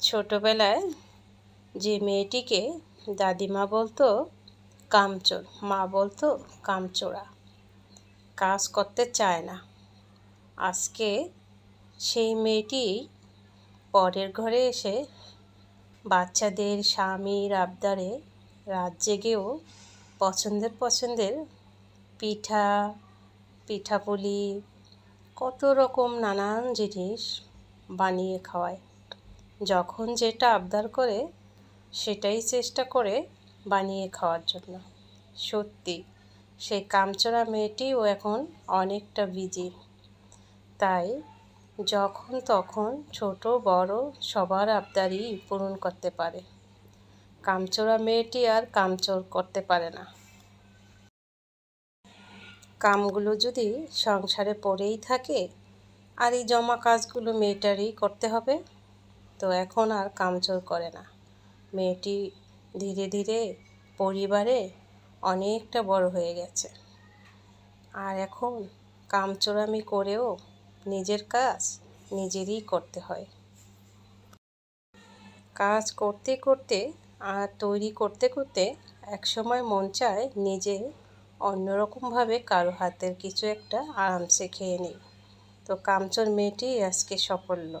ছোটোবেলায় যে মেয়েটিকে দাদিমা বলতো, কামচোর। মা বলতো, কামচোরা। কাজ করতে চায় না। আজকে সেই মেয়েটি পরের ঘরে এসে বাচ্চাদের স্বামীর আবদারে রাত জেগেও পছন্দের পছন্দের পিঠা, পিঠাপুলি, কত রকম নানান জিনিস বানিয়ে খাওয়ায়। যখন যেটা আবদার করে, সেটাই চেষ্টা করে বানিয়ে খাওয়ার জন্য। সত্যি, সেই কামচোরা মেয়েটিও এখন অনেকটা বিজি। তাই যখন তখন ছোট, বড় সবার আবদারই পূরণ করতে পারে। কামচোরা মেয়েটি আর কামচোর করতে পারে না। কামগুলো যদি সংসারে পড়েই থাকে, আর এই জমা কাজগুলো মেয়েটারই করতে হবে। তো এখন আর কামচোর করে না। মেয়েটি ধীরে ধীরে পরিবারে অনেকটা বড় হয়ে গেছে। আর এখন কামচোরামি করেও নিজের কাজ নিজেরই করতে হয়। কাজ করতে করতে আর তৈরি করতে করতে একসময় মন চায় নিজে অন্যরকমভাবে কারও হাতের কিছু একটা আরামসে খেয়ে নিই। তো কামচোর মেয়েটি আজকে সাফল্য।